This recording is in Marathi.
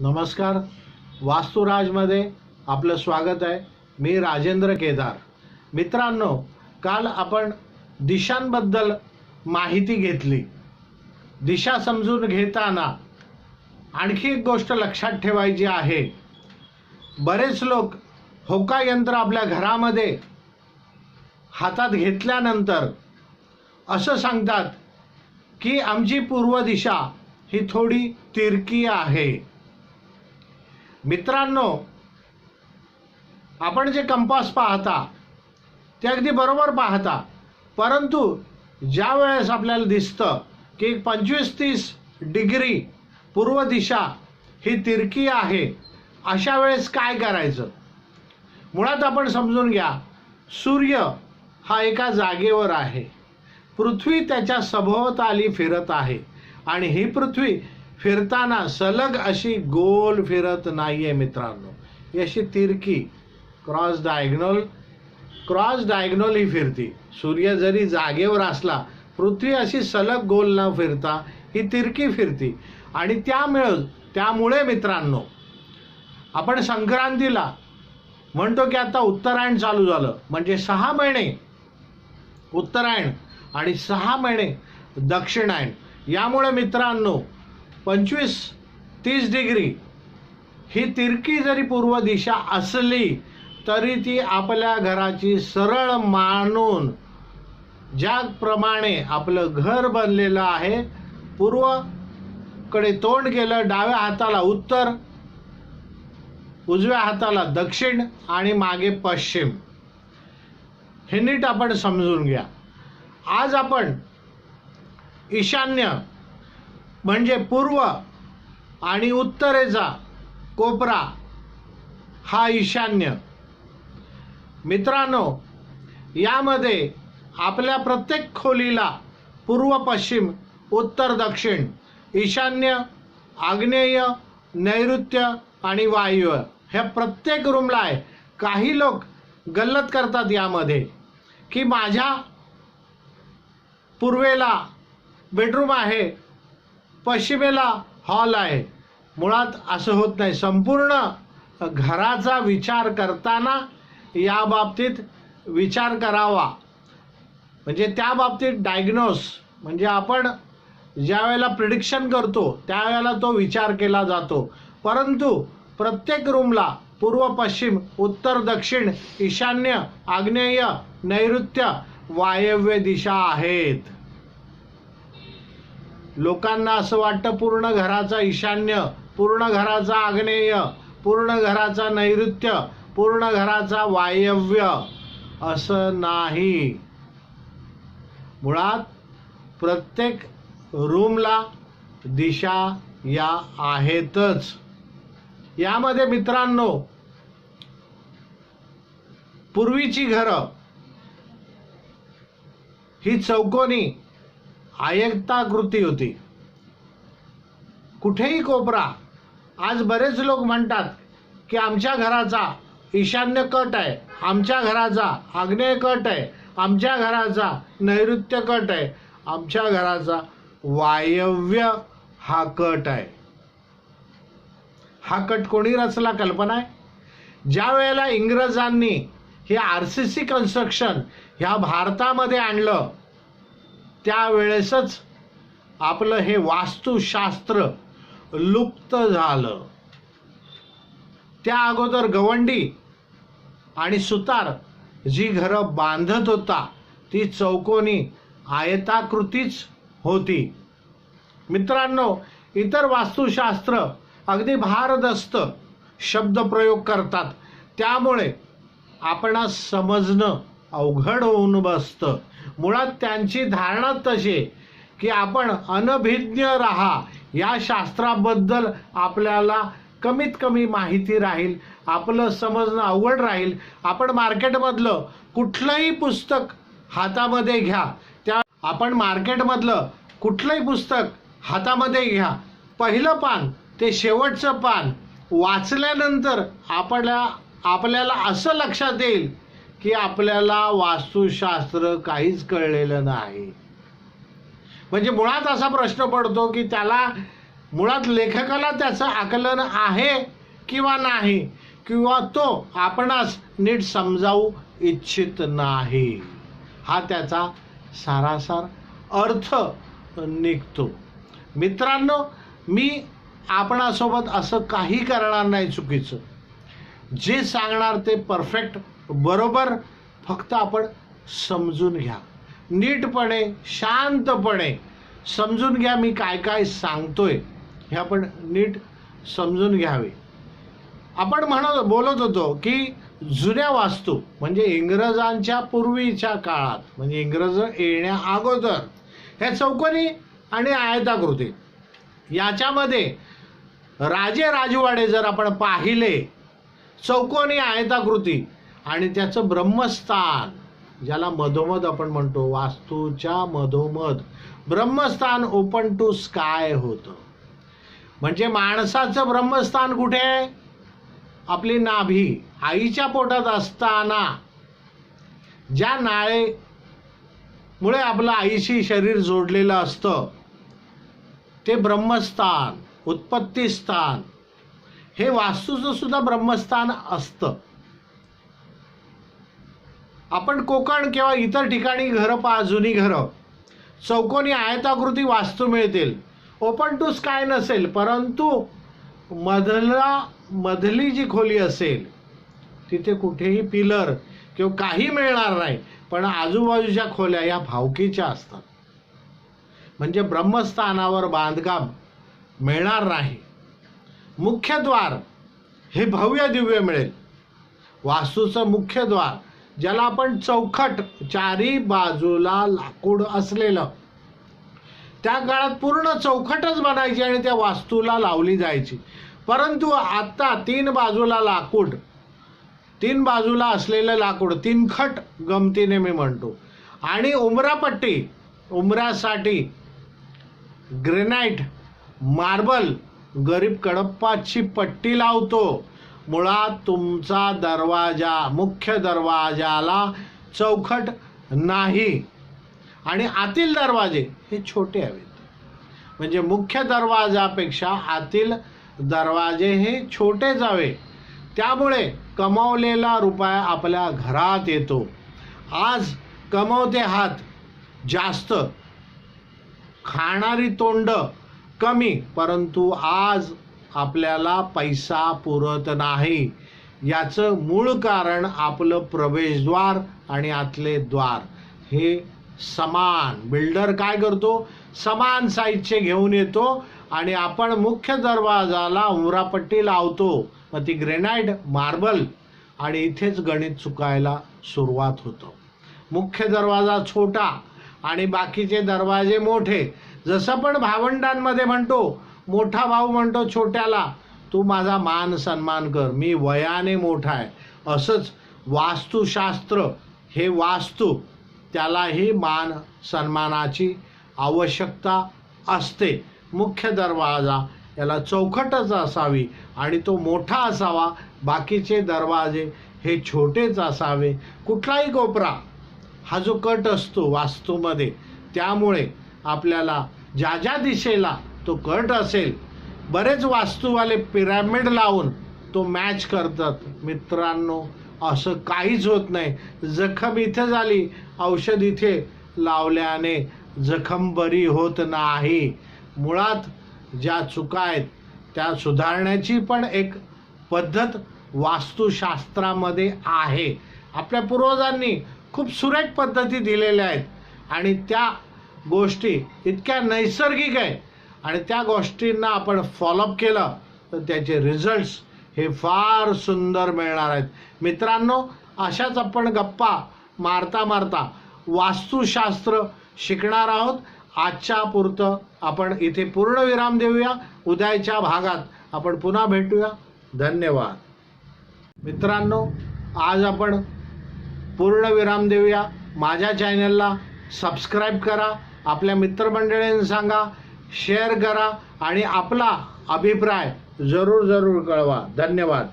नमस्कार. वास्तुराजमध्ये आपलं स्वागत आहे. मी राजेंद्र केदार. मित्रांनो काल आपण दिशांबद्दल माहिती घेतली. दिशा समजून घेताना आणखी एक गोष्ट लक्षात ठेवायची आहे. बरेच लोक होका यंत्र आपल्या घरामध्ये हातात घेतल्यानंतर असं सांगतात की आमची पूर्व दिशा ही थोडी तिरकी आहे. मित्रांनो आपण जे कंपास पाहता ते अगदी बरोबर पाहता परंतु ज्या वेळेस आपल्याला दिसतं की पंचवीस तीस डिग्री पूर्व दिशा ही तिरकी आहे अशा वेळेस काय करायचं? मुळात आपण समजून घ्या सूर्य हा एका जागेवर आहे. पृथ्वी त्याच्या सभोवताली फिरत आहे. आणि ही पृथ्वी फिरताना सलग अशी गोल फिरत नाही आहे मित्रांनो अशी तिरकी क्रॉस डायग्नोल क्रॉस डायग्नोल ही फिरती. सूर्य जरी जागेवर असला पृथ्वी अशी सलग गोल न फिरता ही तिरकी फिरती. आणि त्यामुळे त्यामुळे मित्रांनो आपण संक्रांतीला म्हणतो की आता उत्तरायण चालू झालं. म्हणजे सहा महिने उत्तरायण आणि सहा महिने दक्षिणायण. यामुळे मित्रांनो पंचवीस तीस डिग्री. ही तिरकी जरी पूर्व दिशा असली तरी ती आपल्या घराची सरळ मानून ज्याप्रमाणे आपलं घर बनलेलं आहे पूर्वकडे तोंड केलं डाव्या हाताला उत्तर उजव्या हाताला दक्षिण आणि मागे पश्चिम. हे नीट आपण समजून घ्या. आज आपण ईशान्य म्हणजे पूर्व आणि उत्तरेचा कोपरा हा ईशान्य. मित्रांनो यामध्ये आपल्या प्रत्येक खोलीला पूर्व पश्चिम उत्तर दक्षिण ईशान्य आग्नेय नैऋत्य आणि वायव्य ह्या प्रत्येक रूमला आहे. काही लोक गल्लत करतात यामध्ये की माझ्या पूर्वेला बेडरूम आहे पश्चिमेला हॉल आहे. मुळात असं होत नाही. संपूर्ण घराचा विचार करताना या बाबतीत विचार करावा. म्हणजे त्या बाबतीत डायग्नोस म्हणजे आपण ज्या वेळेला प्रिडिक्शन करतो त्यावेळेला तो विचार केला जातो. परंतु प्रत्येक रूमला पूर्व पश्चिम उत्तर दक्षिण ईशान्य आग्नेय नैऋत्य वायव्य दिशा आहेत. लोकांना असं वाटतं पूर्ण घराचा ईशान्य पूर्ण घराचा आग्नेय पूर्ण घराचा नैऋत्य पूर्ण घराचा वायव्य असं नाही. मुळात प्रत्येक रूमला दिशा या आहेतच. यामध्ये मित्रांनो पूर्वीची घरं ही चौकोनी आयताकृती होती. कुठेही कोपरा आज बरेच लोक म्हणतात की आमच्या घराचा ईशान्य कट आहे आमच्या घराचा आग्नेय कट आहे आमच्या घराचा नैऋत्य कट आहे आमच्या घराचा वायव्य हा कट आहे. हा कट कोणी रचला? कल्पना आहे? ज्या वेळेला इंग्रजांनी हे आर सी सी कन्स्ट्रक्शन ह्या भारतामध्ये आणलं त्यावेळेसच आपलं हे वास्तुशास्त्र लुप्त झालं. त्या अगोदर गवंडी आणि सुतार जी घरं बांधत होता ती चौकोनी आयताकृतीच होती. मित्रांनो इतर वास्तुशास्त्र अगदी भारदस्त शब्दप्रयोग करतात. त्यामुळे आपणास समजणं अवघड होऊन बसतं. मुळात त्यांची धारणा तशी की आपण अनभिज्ञ राहा या शास्त्राबद्दल आपल्याला कमीत कमी माहिती राहील आपलं समजणं अवघड राहील. आपण मार्केटमधलं कुठलंही पुस्तक हातामध्ये घ्या. त्या आपण मार्केटमधलं कुठलंही पुस्तक हातामध्ये घ्या. पहिलं पान ते शेवटचं पान वाचल्यानंतर आपल्या आपल्याला असं लक्षात येईल की आपल्याला वास्तुशास्त्र काहीच कळलेलं नाही. म्हणजे मुळात असा प्रश्न पडतो की त्याला मुळात लेखकाला त्याचं आकलन आहे किंवा नाही किंवा तो आपणास नीट समजावू इच्छित नाही. हा त्याचा सारासार अर्थ निघतो. मित्रांनो मी आपणासोबत असं काही करणार नाही चुकीचं. जे सांगणार ते परफेक्ट बरोबर फक्त आपण समजून घ्या. नीटपणे शांतपणे समजून घ्या मी काय काय सांगतोय. हे आपण नीट समजून घ्यावे. आपण म्हणत बोलत होतो की जुन्या वास्तू म्हणजे इंग्रजांच्या पूर्वीच्या काळात म्हणजे इंग्रज येण्या अगोदर ह्या चौकोनी आणि आयताकृती. याच्यामध्ये राजे राजवाडे जर आपण पाहिले चौकोनी आयताकृती आणि त्याचं ब्रह्मस्थान ज्याला मधोमध आपण म्हणतो वास्तूच्या मधोमध. ब्रह्मस्थान ओपन टू स्काय होतं. म्हणजे माणसाचं ब्रह्मस्थान कुठे? आहे आपली नाभी आईच्या पोटात असताना. ज्या नाळे मुळे आपलं आईशी शरीर जोडलेलं असतं ते ब्रह्मस्थान उत्पत्ती स्थान हे वास्तूचं सुद्धा ब्रह्मस्थान असतं. आपण कोकण किंवा इतर ठिकाणी घरं पहा जुनी घरं. चौकोनी आयताकृती वास्तू मिळतील. ओपन टू स्काय नसेल परंतु मधला मधली जी खोली असेल तिथे कुठेही पिलर किंवा काही मिळणार नाही पण आजूबाजूच्या खोल्या या भावकीच्या असतात. म्हणजे ब्रह्मस्थानावर बांधकाम मिळणार नाही. मुख्य द्वार हे भव्य दिव्य मिळेल. वास्तूचं मुख्य द्वार ज्याला आपण चौखट चारी बाजूला लाकूड असलेलं. त्या काळात पूर्ण चौखटच बनायची आणि त्या वास्तूला लावली जायची. परंतु आत्ता तीन बाजूला लाकूड तीन बाजूला असलेलं लाकूड तीनखट गमतीने मी म्हणतो. आणि उमरापट्टी उमऱ्यासाठी ग्रेनाईट मार्बल गरीब कडप्पाची पट्टी लावतो. मुळात तुमचा दरवाजा मुख्य दरवाजाला चौखट नाही. आणि आतील दरवाजे हे छोटे हवेत. म्हणजे मुख्य दरवाजापेक्षा आतील दरवाजे हे छोटे जावे त्यामुळे कमावलेला रुपया आपल्या घरात येतो. आज कमवते हात जास्त. खाणारी तोंड कमी परंतु आज आपल्याला पैसा पुरत नाही. याचं मूळ कारण आपलं प्रवेशद्वार आणि आतले द्वार. हे समान. बिल्डर काय करतो? समान साईजचे घेऊन येतो आणि आपण मुख्य दरवाजाला उमरापट्टी लावतो. मग ती ग्रेनाईट मार्बल आणि इथेच गणित चुकायला सुरुवात होतो. मुख्य दरवाजा छोटा आणि बाकीचे दरवाजे मोठे. जसं पण भावंडांमध्ये म्हणतो मोठा भाऊ म्हणतो छोट्याला तू माझा मान सन्मान कर. मी वयाने मोठा आहे. असंच वास्तुशास्त्र हे वास्तू त्यालाही मान सन्मानाची आवश्यकता असते. मुख्य दरवाजा याला चौखटच असावी आणि तो मोठा असावा. बाकीचे दरवाजे हे छोटेच असावे. कुठलाही कोपरा हा जो कट असतो वास्तूमध्ये त्यामुळे आपल्याला ज्या ज्या दिशेला तो कट असेल बरेच वास्तूवाले पिरॅमिड लावून तो मॅच करतात. मित्रांनो असं काहीच होत नाही. जखम इथे झाली औषध इथे लावल्याने जखम बरी होत नाही. मुळात ज्या चुका आहेत त्या सुधारण्याची पण एक पद्धत वास्तुशास्त्रामध्ये आहे. आपल्या पूर्वजांनी खूप सुरेख पद्धती दिलेल्या आहेत. आणि त्या गोष्टी इतक्या नैसर्गिक आहे आणि त्या गोष्टींना आपण फॉलोअप केलं तर त्याचे रिझल्ट्स हे फार सुंदर मिळणार आहेत. मित्रांनो अशाच आपण गप्पा मारता मारता वास्तुशास्त्र शिकणार आहोत. आजच्या पुरतं आपण इथे पूर्ण विराम देऊया. उद्याच्या भागात आपण पुन्हा भेटूया. धन्यवाद. मित्रांनो आज आपण पूर्ण विराम देऊया. माझ्या चॅनलला सबस्क्राईब करा. आपल्या मित्रमंडळींना सांगा. शेअर करा आणि आपला अभिप्राय जरूर जरूर कळवा. धन्यवाद.